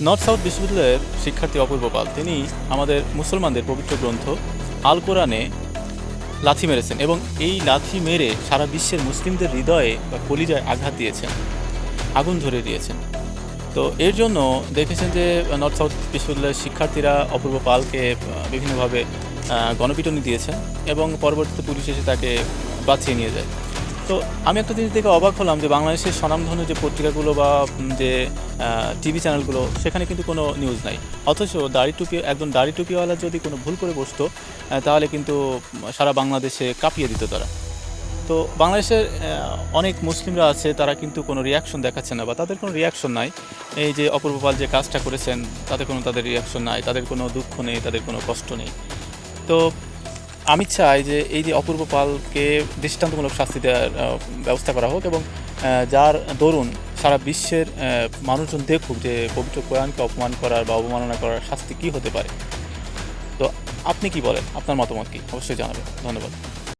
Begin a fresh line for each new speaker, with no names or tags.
North south বিশ্ববিদ্যালয়ের শিক্ষার্থী অপূর্ব পাল, তিনি আমাদের মুসলমানদের পবিত্র গ্রন্থ আল কোরআনে লাথি মেরেছেন এবং এই লাথি মেরে সারা বিশ্বের মুসলিমদের হৃদয়ে বা কলিজায় আঘাত দিয়েছেন, আগুন ধরে দিয়েছেন। তো এর জন্য দেখেছেন যে নর্থ সাউথ বিশ্ববিদ্যালয়ের শিক্ষার্থীরা অপূর্ব পালকে বিভিন্নভাবে গণপিটনি দিয়েছেন এবং পরবর্তীতে পুলিশ এসে তাকে বাঁচিয়ে নিয়ে যায়। তো আমি একটা জিনিস দেখে অবাক হলাম যে বাংলাদেশের স্বনামধন্য যে পত্রিকাগুলো বা যে টিভি চ্যানেলগুলো, সেখানে কিন্তু কোনো নিউজ নাই। অথচ দাড়ি টুপি একজন দাড়ি টুপিওয়ালা যদি কোনো ভুল করে বসতো তাহলে কিন্তু সারা বাংলাদেশে কাঁপিয়ে দিত তারা। তো বাংলাদেশের অনেক মুসলিমরা আছে, তারা কিন্তু কোনো রিয়াকশন দেখাচ্ছে না বা তাদের কোনো রিয়াকশন নাই। এই যে অপূর্ব পাল যে কাজটা করেছেন তাতে কোনো, তাদের রিয়াকশন নাই, তাদের কোনো দুঃখ নেই, তাদের কোনো কষ্ট নেই। তো আমি চাই যে এই যে অপূর্ব পালকে দৃষ্টান্তমূলক শাস্তি দেওয়ার ব্যবস্থা করা হোক এবং যার দরুন সারা বিশ্বের মানুষজন দেখুক যে পবিত্র কোরআনকে অপমান করার বা অবমাননা করার শাস্তি কী হতে পারে। তো আপনি কি বলেন? আপনার মতামত কী? অবশ্যই জানাবেন। ধন্যবাদ।